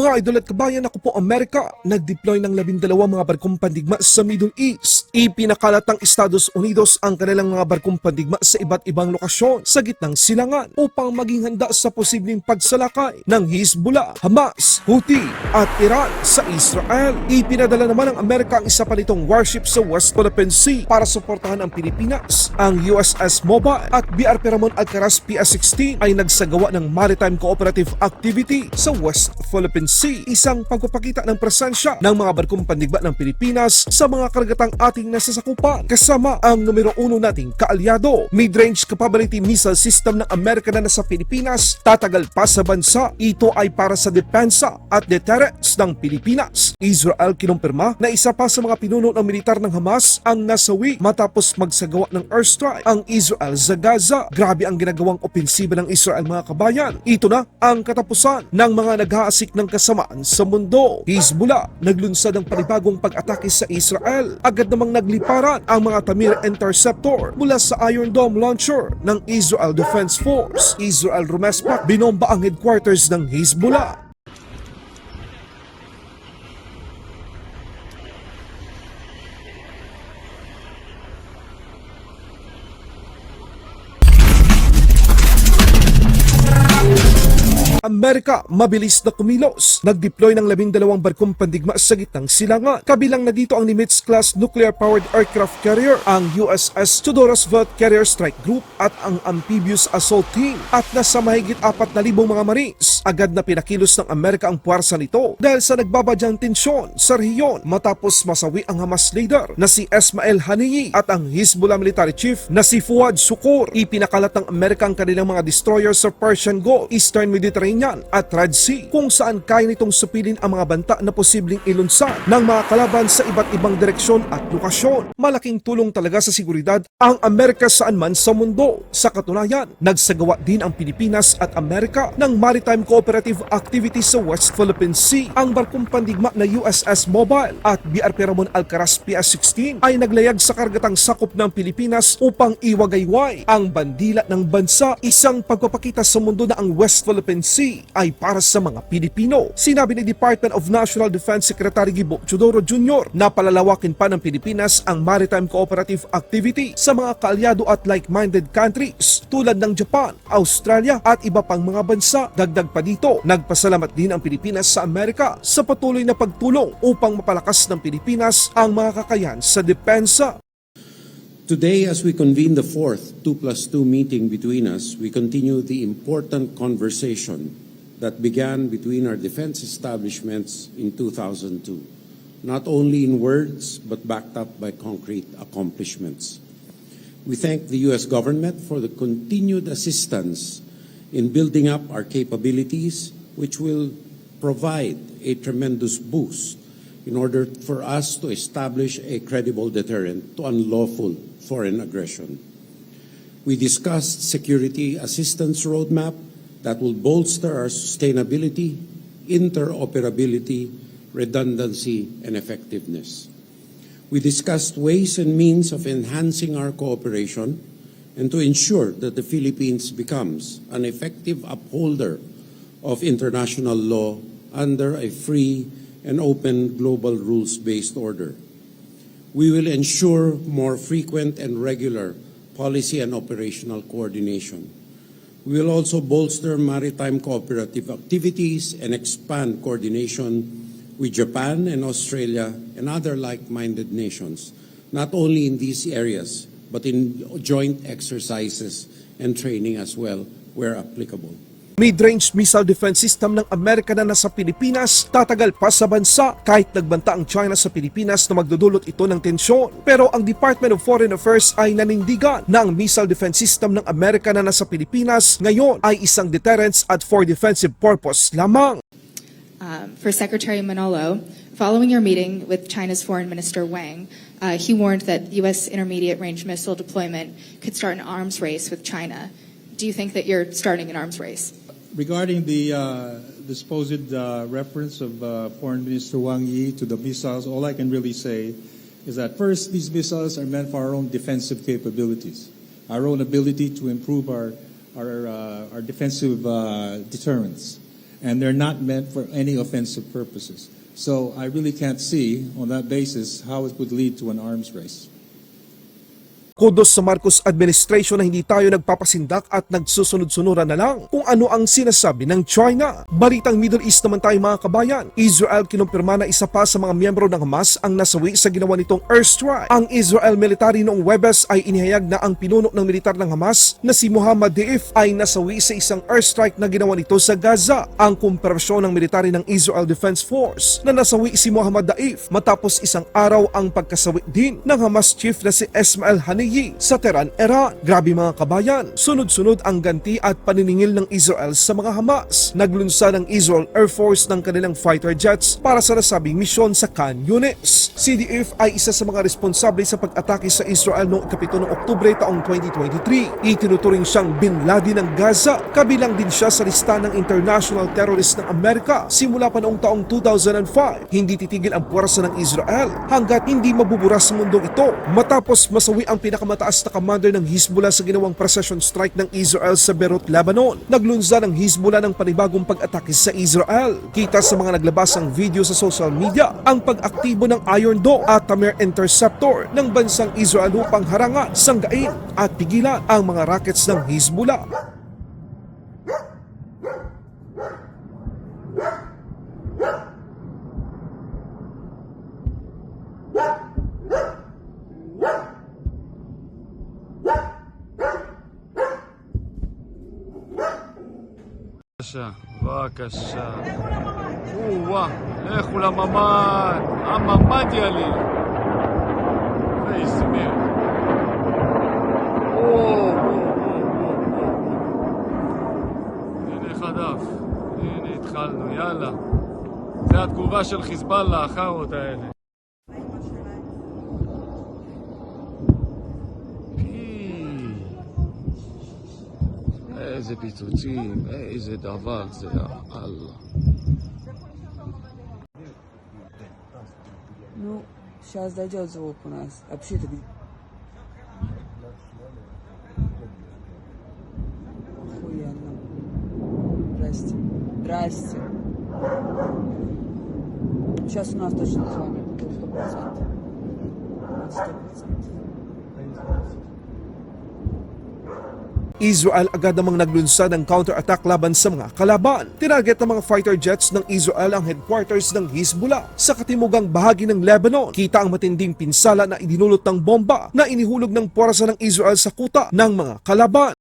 Mga idol at kabayan, ako po Amerika, nag-deploy ng labindalawang mga barkong pandigma sa Middle East. Ipinakalat ng Estados Unidos ang kanilang mga barkong pandigma sa iba't ibang lokasyon sa gitnang silangan upang maging handa sa posibleng pagsalakay ng Hezbollah, Hamas, Houthi at Iran sa Israel. Ipinadala naman ng Amerika ang isa pa nitong warship sa West Philippine Sea para suportahan ang Pilipinas. Ang USS Mobile at BRP Ramon Alcaraz PS-16 ay nagsagawa ng maritime cooperative activity sa West Philippine Sea, isang pagpapakita ng presensya ng mga barkong pandigma ng Pilipinas sa mga karagatang ating nasasakupan kasama ang numero uno nating kaalyado. Mid-range capability missile system ng Amerika na nasa Pilipinas tatagal pa sa bansa. Ito ay para sa depensa at deterrence ng Pilipinas. Israel kinumpirma na isa pa sa mga pinuno ng militar ng Hamas ang nasawi matapos magsagawa ng airstrike ang Israel sa Gaza. Grabe ang ginagawang opensiba ng Israel mga kabayan. Ito na ang katapusan ng mga naghaasik ng kasamaan sa mundo. Hezbollah naglunsad ng panibagong pag-atake sa Israel. Agad namang nagliparan ang mga Tamir Interceptor mula sa Iron Dome launcher ng Israel Defense Force. Israel rumespak binomba ang headquarters ng Hezbollah. Amerika mabilis na kumilos. Nag-deploy ng labindalawang barkong pandigma sa gitnang silangan. Kabilang na dito ang Nimitz-class nuclear-powered aircraft carrier, ang USS Tudor Roosevelt Carrier Strike Group at ang Amphibious Assault Team. At nasa mahigit 4,000 mga Marines. Agad na pinakilos ng Amerika ang puwersa nito dahil sa nagbabadyang tensyon sa rehiyon matapos masawi ang Hamas leader na si Ismail Haniyeh at ang Hezbollah military chief na si Fuad Sukur. Ipinakalat ng Amerika ang kanilang mga destroyers sa Persian Gulf, Eastern Mediterranean at Red Sea kung saan kaya nitong supilin ang mga banta na posibleng ilunsa ng mga kalaban sa iba't ibang direksyon at lokasyon. Malaking tulong talaga sa seguridad ang Amerika saan man sa mundo. Sa katunayan, nagsagawa din ang Pilipinas at Amerika ng maritime cooperative activity sa West Philippine Sea. Ang barkong pandigma na USS Mobile at BRP Ramon Alcaraz PS-16 ay naglayag sa kargatang sakop ng Pilipinas upang iwagayway ang bandila ng bansa. Isang pagpapakita sa mundo na ang West Philippine Sea ay para sa mga Pilipino. Sinabi ni Department of National Defense Secretary Gibo Chodoro Jr. na palalawakin pa ng Pilipinas ang maritime cooperative activity sa mga kaalyado at like-minded countries tulad ng Japan, Australia at iba pang mga bansa. Dagdag pa dito, nagpasalamat din ang Pilipinas sa Amerika sa patuloy na pagtulong upang mapalakas ng Pilipinas ang mga kakayan sa depensa. Today, as we convene the fourth 2 plus 2 meeting between us, we continue the important conversation that began between our defense establishments in 2002, not only in words, but backed up by concrete accomplishments. We thank the U.S. government for the continued assistance in building up our capabilities, which will provide a tremendous boost in order for us to establish a credible deterrent to unlawful foreign aggression. We discussed security assistance roadmap that will bolster our sustainability, interoperability, redundancy, and effectiveness. We discussed ways and means of enhancing our cooperation and to ensure that the Philippines becomes an effective upholder of international law under a free and open global rules-based order. We will ensure more frequent and regular policy and operational coordination. We will also bolster maritime cooperative activities and expand coordination with Japan and Australia and other like-minded nations, not only in these areas, but in joint exercises and training as well, where applicable. Mid-range missile defense system ng Amerika na nasa Pilipinas tatagal pa sa bansa kahit nagbanta ang China sa Pilipinas na magdudulot ito ng tensyon. Pero ang Department of Foreign Affairs ay nanindigan na ang missile defense system ng Amerika na nasa Pilipinas ngayon ay isang deterrence at for defensive purpose lamang. Um, for Secretary Manolo, following your meeting with China's Foreign Minister Wang, uh, he warned that U.S. intermediate range missile deployment could start an arms race with China. Do you think that you're starting an arms race? Regarding the, uh, the supposed uh, reference of uh, Foreign Minister Wang Yi to the missiles, all I can really say is that first, these missiles are meant for our own defensive capabilities, our own ability to improve our, our, uh, our defensive uh, deterrence. and they're not meant for any offensive purposes. So I really can't see, on that basis, how it would lead to an arms race. Kudos sa Marcos administration na hindi tayo nagpapasindak at nagsusunod-sunuran na lang kung ano ang sinasabi ng China. Balitang Middle East naman tayo mga kabayan. Israel kinumpirma na isa pa sa mga miyembro ng Hamas ang nasawi sa ginawa nitong airstrike. Ang Israel military noong Webes ay inihayag na ang pinuno ng militar ng Hamas na si Muhammad Deif ay nasawi sa isang airstrike na ginawa nito sa Gaza. Ang kumpirasyon ng military ng Israel Defense Force na nasawi si Muhammad Daif matapos isang araw ang pagkasawi din ng Hamas chief na si Ismail Haniyeh sa Tehran, Iran. Grabe mga kabayan, sunod-sunod ang ganti at paniningil ng Israel sa mga Hamas. Naglunsa ng Israel Air Force ng kanilang fighter jets para sa nasabing misyon sa Khan Yunis. CDF ay isa sa mga responsable sa pag-atake sa Israel noong ikapito ng Oktubre taong 2023. Itinuturing siyang Bin Laden ng Gaza. Kabilang din siya sa lista ng International Terrorist ng Amerika simula pa noong taong 2005. Hindi titigil ang puwersa ng Israel hanggat hindi mabubura sa mundong ito matapos masawi ang pinakamataas na commander ng Hezbollah sa ginawang precision strike ng Israel sa Beirut, Lebanon. Naglunsa ng Hezbollah ng panibagong pag-atake sa Israel. Kita sa mga naglabas ng video sa social media ang pag-aktibo ng Iron Dome at Tamir Interceptor ng bansang Israel upang harangan, sanggain at pigilan ang mga rockets ng Hezbollah. בבקשה, בבקשה. או-אה, לכו לממ"ד, הממ"ד יליל. איזה מרד. או. הנה חדף, הנה התחלנו, יאללה. זה התגובה של חיזבאללה, החארות האלה. איזה פיצוצים, איזה דבר זה, אללה. Ну, сейчас дойдет звук у нас. Вообще то Охуенно. Здрасте. Здрасте. Сейчас у нас точно с вами будет сто процентов. Сто процентов. Israel agad namang naglunsad ng counter-attack laban sa mga kalaban. Tinarget ng mga fighter jets ng Israel ang headquarters ng Hezbollah sa katimugang bahagi ng Lebanon. Kita ang matinding pinsala na idinulot ng bomba na inihulog ng puwersa ng Israel sa kuta ng mga kalaban.